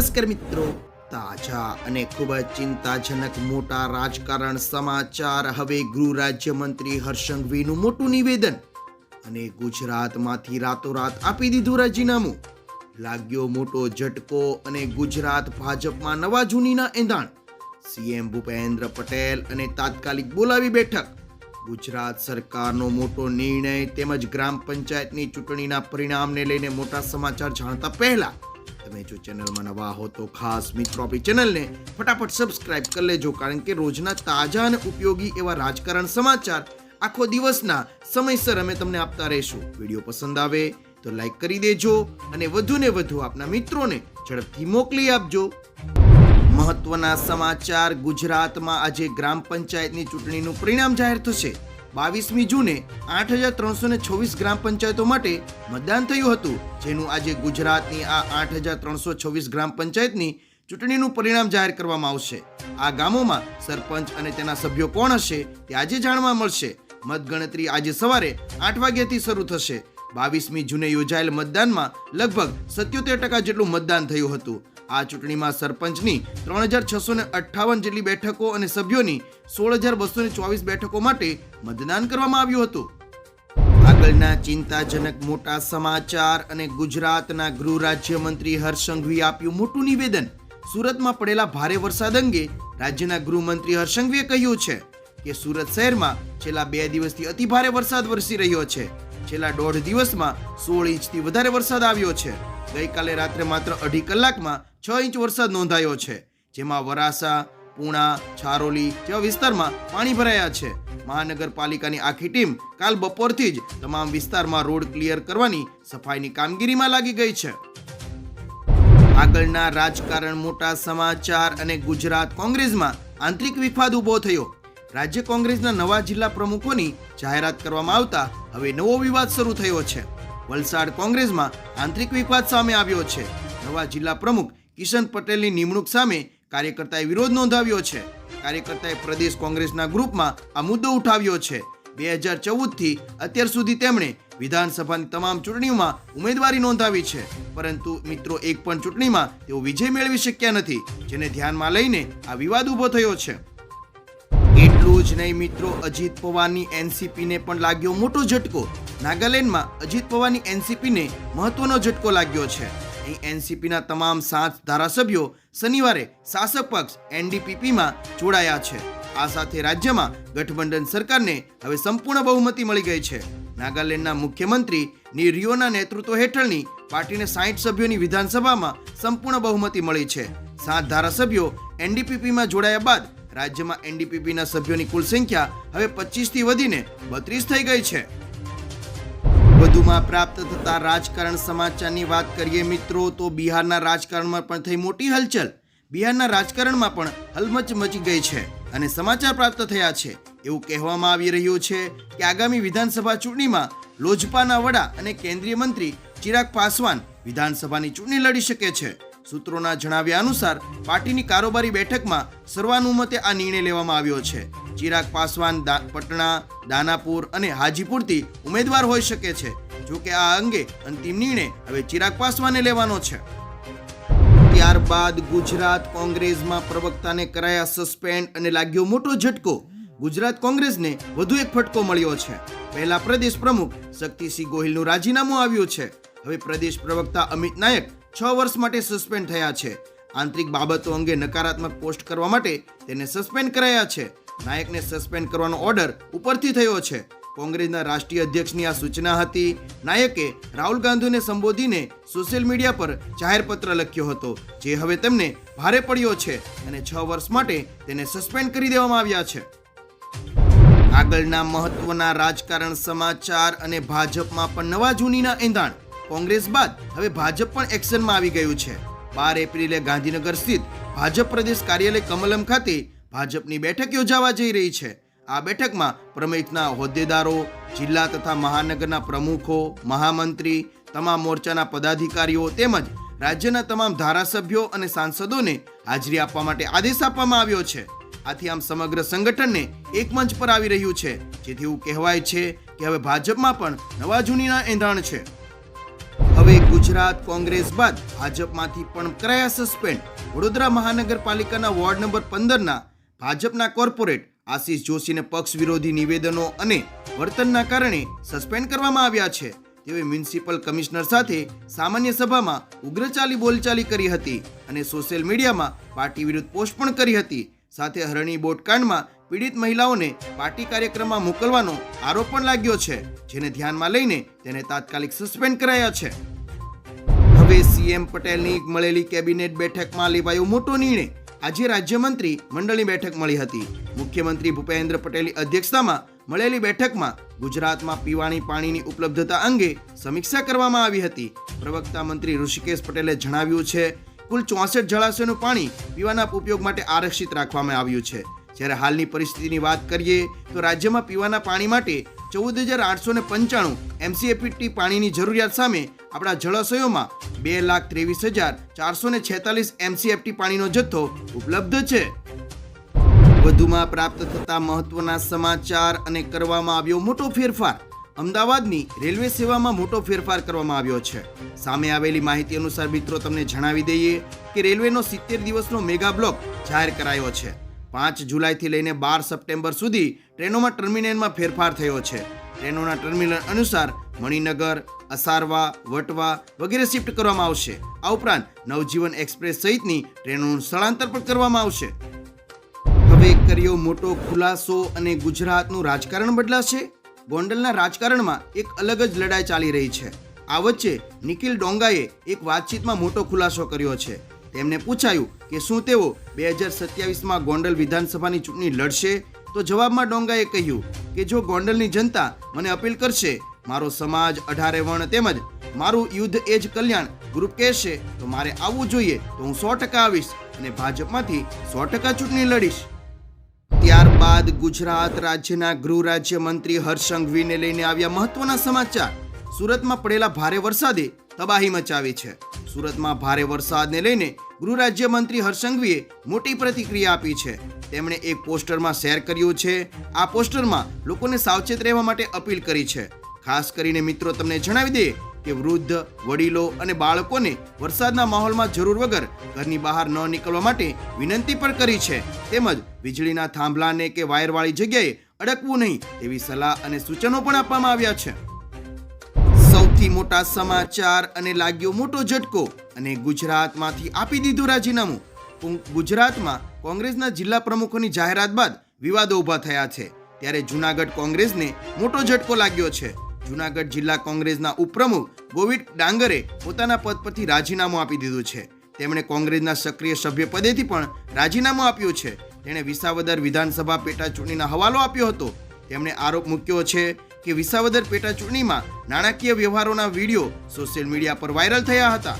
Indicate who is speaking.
Speaker 1: નમસ્કાર મિત્રો. તાજા અને ખૂબ જ ચિંતાજનક મોટા રાજકારણ સમાચાર. હવે ગૃહ રાજ્યમંત્રી હર્ષંગવીનું મોટું નિવેદન. અને ગુજરાતમાંથી રાતોરાત આપી દીધું રાજીનામું. લાગ્યો મોટો ઝટકો અને ગુજરાત ભાજપમાં નવા જૂનીના એંધાણ. સીએમ ભૂપેન્દ્ર પટેલ અને તાત્કાલિક બોલાવી બેઠક. ગુજરાત સરકારનો મોટો નિર્ણય તેમજ ગ્રામ પંચાયતની ચૂંટણીના પરિણામને લઈને મોટા સમાચાર જાણતા પહેલા તમે જો ચેનલમાં નવા હો તો ખાસ મિત્રો આપણી ચેનલને ફટાફટ સબસ્ક્રાઇબ કરી લેજો, કારણ કે રોજના તાજા અને ઉપયોગી એવા રાજકારણ સમાચાર આખો દિવસના સમયસર અમે તમને આપતા રહીશું. વીડિયો પસંદ આવે તો લાઈક કરી દેજો અને વધુ ને વધુ આપના મિત્રોને ઝડપથી મોકલી આપજો. મહત્વના સમાચાર ગુજરાતમાં આજે ગ્રામ પંચાયતની ચૂંટણીનું પરિણામ જાહેર થશે. બાવીસમી જૂને આઠ હજાર ત્રણસો છવ્વીસ ગ્રામ પંચાયતો માટે મતદાન થયું હતું, જેનું આજે ગુજરાતની આ આઠ હજાર ત્રણસો છવ્વીસ ગ્રામ પંચાયતની ચૂંટણીનું પરિણામ જાહેર કરવામાં આવશે. આ ગામોમાં સરપંચ અને તેના સભ્યો કોણ હશે તે આજે જાણવા મળશે. મતગણતરી આજે સવારે આઠ વાગ્યાથી શરૂ થશે. બાવીસમી જૂને યોજાયેલ મતદાનમાં લગભગ સત્યોતેર ટકા જેટલું મતદાન થયું હતું. આ ચૂંટણીમાં સરપંચની ત્રણ હજાર છસો ને અઠ્ઠાવન જેટલી બેઠકો અને સભ્યોની સોળ હજાર બસો ને ચોવીસ બેઠકો માટે મતદાન કરવામાં આવ્યું હતું. આગળના ચિંતાજનક મોટા સમાચાર અને ગુજરાતના ગૃહ રાજ્યમંત્રી હર્ષંઘવીએ આપ્યું મોટું નિવેદન. સુરતમાં પડેલા ભારે વરસાદ અંગે રાજ્યના ગૃહમંત્રી હર્ષંઘવીએ કહ્યું છે કે સુરત શહેરમાં છેલ્લા બે દિવસથી અતિ ભારે વરસાદ વરસી રહ્યો છે. છેલ્લા દોઢ દિવસમાં સોળ ઇંચથી વધારે વરસાદ આવ્યો છે. ગઈકાલે રાત્રે માત્ર અઢી કલાકમાં છ ઇંચ વરસાદ નોંધાયો છે, જેમાં વરાસા, પૂણા, છારોલી જેવા વિસ્તારમાં પાણી ભરાયા છે. મહાનગરપાલિકાની આખી ટીમ કાલ બપોરથી જ તમામ વિસ્તારમાં રોડ ક્લિયર કરવાની સફાઈની કામગીરીમાં લાગી ગઈ છે. આગળના રાજકારણ મોટા સમાચાર અને ગુજરાત કોંગ્રેસમાં આંતરિક વિવાદ ઊભો થયો. રાજ્ય કોંગ્રેસના નવા જિલ્લા પ્રમુખોની જાહેરાત કરવામાં આવતા હવે નવો વિવાદ શરૂ થયો છે. વલસાડ કોંગ્રેસમાં આંતરિક વિવાદ સામે આવ્યો છે. નવા જિલ્લા પ્રમુખ કિશન પટેલની નિમણૂક સામે કાર્યકર્તાએ વિરોધ નોંધાવ્યો છે. કાર્યકર્તાએ પ્રદેશ કોંગ્રેસના ગ્રુપમાં આ મુદ્દો ઉઠાવ્યો છે. બે હજાર ચૌદથી અત્યાર સુધી તેમણે વિધાનસભાની તમામ ચૂંટણીઓમાં ઉમેદવારી નોંધાવી છે. પરંતુ મિત્રો એક પણ ચૂંટણીમાં તેઓ વિજય મેળવી શક્યા નથી, જેને ધ્યાનમાં લઈને આ વિવાદ ઊભો થયો છે. એટલું જ નહીં મિત્રો, અજીત પવારની એનસીપીને પણ લાગ્યો મોટો ઝટકો. નાગાલેન્ડમાં અજીત પવારની એનસીપીને મહત્વનો ઝટકો લાગ્યો છે. અહીં એનસીપીના તમામ સાત ધારાસભ્યો શનિવારે શાસક પક્ષ એનડીપીપીમાં જોડાયા છે. આ સાથે રાજ્યમાં ગઠબંધન સરકારને હવે સંપૂર્ણ બહુમતી મળી ગઈ છે. નાગાલેન્ડના મુખ્યમંત્રી નિરિયોના નેતૃત્વ હેઠળની પાર્ટીને સાઠ સભ્યોની વિધાનસભામાં સંપૂર્ણ બહુમતી મળી છે. સાત ધારાસભ્યો એનડીપીપીમાં જોડાયા બાદ રાજ્યમાં એનડીપીપીના સભ્યોની કુલ સંખ્યા હવે પચીસથી વધીને બત્રીસ થઈ ગઈ છે. વધુમાં પ્રાપ્ત થતા રાજકારણ સમાચારની વાત કરીએ મિત્રો, તો બિહારના રાજકારણમાં પણ થઈ મોટી હલચલ. બિહારના રાજકારણમાં પણ હલમચ મચી ગઈ છે અને સમાચાર પ્રાપ્ત થયા છે. એવું કહેવામાં આવી રહ્યું છે કે આગામી વિધાનસભા ચૂંટણીમાં લોજપાના વડા અને કેન્દ્રીય મંત્રી ચિરાગ પાસવાન વિધાનસભાની ચૂંટણી લડી શકે છે. સૂત્રોના જણાવ્યા અનુસાર, પાર્ટીની કારોબારી બેઠકમાં સર્વાનુમતે આ નિર્ણય લેવામાં આવ્યો છે. ચિરાગ પાસવાન પટણા, દાનાપુર અને હાજીપુરથી ઉમેદવાર હોઈ શકે છે. જો કે આ અંગે અંતિમ નિર્ણય હવે ચિરાગ પાસવાને લેવાનો છે. ત્યારબાદ ગુજરાત કોંગ્રેસમાં પ્રવક્તાને કરાયા સસ્પેન્ડ અને લાગ્યો મોટો ઝટકો. ગુજરાત કોંગ્રેસને વધુ એક ફટકો મળ્યો છે. પહેલા પ્રદેશ પ્રમુખ શક્તિસિંહ ગોહિલનું રાજીનામું આવ્યું છે. હવે પ્રદેશ પ્રવક્તા અમિત નાયક છ વર્ષ માટે સસ્પેન્ડ થયા છે. આંતરિક બાબતો અંગે નકારાત્મક પોસ્ટ કરવા માટે તેને સસ્પેન્ડ કરાયા છે. નાયકને સસ્પેન્ડ કરવાનો ઓર્ડર ઉપરથી થયો છે. કોંગ્રેસના રાષ્ટ્રીય અધ્યક્ષની આ સૂચના હતી. નાયકે રાહુલ ગાંધીને સંબોધીને સોશિયલ મીડિયા પર જાહેરપત્ર લખ્યો હતો, જે હવે તેમને ભારે પડ્યો છે અને છ વર્ષ માટે તેને સસ્પેન્ડ કરી દેવામાં આવ્યા છે. આગળના મહત્વના રાજકારણ સમાચાર અને ભાજપમાં પણ નવા જૂનીના એંધાણ. કોંગ્રેસ બાદ હવે ભાજપ પણ એક્શનમાં આવી ગયું છે. બાર એપ્રિલે ગાંધીનગર સ્થિત ભાજપ પ્રદેશ કાર્યાલય કમલમ ખાતે ભાજપની બેઠક યોજાવા જઈ રહી છે. આ બેઠકમાં પ્રમુખના હોદ્દેદારો, જિલ્લા તથા મહાનગરના પ્રમુખો, મહામંત્રી, તમામ મોરચાના પદાધિકારીઓ તેમજ રાજ્યના તમામ ધારાસભ્યો અને સાંસદોને હાજરી આપવા માટે આદેશ આપવામાં આવ્યો છે. આથી આમ સમગ્ર સંગઠનને એક મંચ પર આવી રહ્યું છે. જેથી એવું કહેવાય છે કે હવે ભાજપમાં પણ નવા જૂનીના એંધાણ છે. હવે ગુજરાત કોંગ્રેસ બાદ ભાજપમાંથી પણ કરાયા સસ્પેન્ડ વડોદરા મહાનગરપાલિકાના વોર્ડ નંબર પંદરના ભાજપના કોર્પોરેટ આશીષ જોશીને પક્ષ વિરોધી નિવેદનો અને વર્તનના કારણે સસ્પેન્ડ કરવામાં આવ્યા છે. તેઓએ મ્યુનિસિપલ કમિશનર સાથે સામાન્ય સભામાં ઉગ્રચાલી બોલચાલી કરી હતી અને સોશિયલ મીડિયામાં પાર્ટી વિરુદ્ધ પોસ્ટ પણ કરી હતી. સાથે હરણી બોટકાંડમાં પીડિત મહિલાઓને પાર્ટી કાર્યક્રમમાં મોકલવાનો આરોપ પણ લાગ્યો છે, જેને ધ્યાનમાં લઈને તેને તાત્કાલિક સસ્પેન્ડ કરાયા છે. હવે સીએમ પટેલની મળેલી કેબિનેટ બેઠકમાં લેવાયો મોટો નિર્ણય. આજે રાજ્યમંત્રી મંડળની બેઠક મળી હતી. મુખ્યમંત્રી ભૂપેન્દ્ર પટેલની અધ્યક્ષતામાં મળેલી બેઠકમાં ગુજરાતમાં પીવાણી પાણીની ઉપલબ્ધતા અંગે સમીક્ષા કરવામાં આવી હતી. પ્રવક્તા મંત્રી ઋષિકેશ પટેલે જણાવ્યું છે, કુલ ચોસઠ જળાશયોનું પાણી પીવાના ઉપયોગ માટે આરક્ષિત રાખવામાં આવ્યું છે. જ્યારે હાલની પરિસ્થિતિની વાત કરીએ, તો રાજ્યમાં પીવાના પાણી માટે ચૌદ હજાર આઠસો ને પંચાણું એમસીએપીટી પાણીની જરૂરિયાત સામે આપણા જળાશયોમાં બે લાખ ત્રેવીસ હજાર ચારસો ને છેતાલીસ એમસીએફટી પાણીનો જથ્થો ઉપલબ્ધ છે. વધુમાં પ્રાપ્ત થતા મહત્વના સમાચાર અને કરવામાં આવ્યો મોટો ફેરફાર. અમદાવાદની રેલવે સેવામાં મોટો ફેરફાર કરવામાં આવ્યો છે. સામે આવેલી માહિતી અનુસાર મિત્રો, તમને જણાવી દઈએ કે રેલવેનો સિત્તેર દિવસનો મેગા બ્લોક જાહેર કરાયો છે. પાંચ જુલાઈથી લઈને બાર સપ્ટેમ્બર સુધી ટ્રેનોમાં ટર્મિનલમાં ફેરફાર થયો છે. ટ્રેનોના ટર્મિનલ અનુસાર મણિનગર અસારવા, વટવા વગેરે શિફ્ટ કરવામાં આવશે. આ ઉપરાંત નવજીવન એક્સપ્રેસ સહિતની ટ્રેનોનું સ્થળાંતર પણ કરવામાં આવશે. હવે કર્યો મોટો ખુલાસો અને ગુજરાતનું રાજકારણ બદલાશે. ગોંડલના રાજકારણમાં એક અલગ જ લડાઈ ચાલી રહી છે. આ વચ્ચે નિખિલ ડોંગાએ એક વાતચીતમાં મોટો ખુલાસો કર્યો છે. તેમને પૂછાયું કે શું તેઓ બે હજાર સત્યાવીસમાં ગોંડલ વિધાનસભાની ચૂંટણી લડશે? તો જવાબમાં ડોંગાએ કહ્યું કે જો ગોંડલની જનતા મને અપીલ કરશે મારો સમાજ અઢારે વર્ણ તેમજ મારું યુદ્ધ એ જ કલ્યાણ ગ્રુપ કહેશે, તો મારે આવવું જોઈએ, તો હું સો ટકા આવીશ અને ભાજપમાંથી સો ટકા ચૂંટણી લડીશ. ત્યારબાદ ગુજરાત રાજ્યના ગૃહ રાજ્ય મંત્રી સંઘવીને લઈને આવ્યા મહત્વના સમાચાર. સુરતમાં પડેલા ભારે વરસાદે તબાહી મચાવી છે. સુરતમાં ભારે વરસાદને લઈને ગૃહ રાજ્ય મંત્રી હર્ષ મોટી પ્રતિક્રિયા આપી છે. તેમણે એક પોસ્ટરમાં શેર કર્યું છે, આ પોસ્ટરમાં લોકોને સાવચેત રહેવા માટે અપીલ કરી છે. ખાસ કરીને મિત્રો તમને જણાવી દઈએ કે વૃદ્ધ, વડીલો અને બાળકોને વરસાદના માહોલમાં જરૂર વગર ઘરની બહાર ન નીકળવા માટે વિનંતી પણ કરી છે. તેમજ વીજળીના થાંભલાને કે વાયરવાળી જગ્યાએ અડકવું નહીં તેવી સલાહ અને સૂચનો પણ આપવામાં આવ્યા છે. સૌથી મોટા સમાચાર અને લાગ્યો મોટો ઝટકો અને ગુજરાતમાંથી આપી દીધું રાજીનામું. ગુજરાતમાં કોંગ્રેસના જિલ્લા પ્રમુખોની જાહેરાત બાદ વિવાદો ઊભા થયા છે. ત્યારે જુનાગઢ કોંગ્રેસને મોટો ઝટકો લાગ્યો છે. જુનાગઢ જિલ્લા કોંગ્રેસના ઉપપ્રમુખ ગોવિંદ ડાંગરે પોતાના પદ પરથી રાજીનામું આપી દીધું છે. તેમણે કોંગ્રેસના સક્રિય સભ્ય પદેથી પણ રાજીનામું આપ્યું છે. તેણે વિસાવદર વિધાનસભા પેટા ચૂંટણીના હવાલો આપ્યો હતો. તેમણે આરોપ મૂક્યો છે કે વિસાવદર પેટા ચૂંટણીમાં નાણાકીય વ્યવહારોના વીડિયો સોશિયલ મીડિયા પર વાયરલ થયા હતા.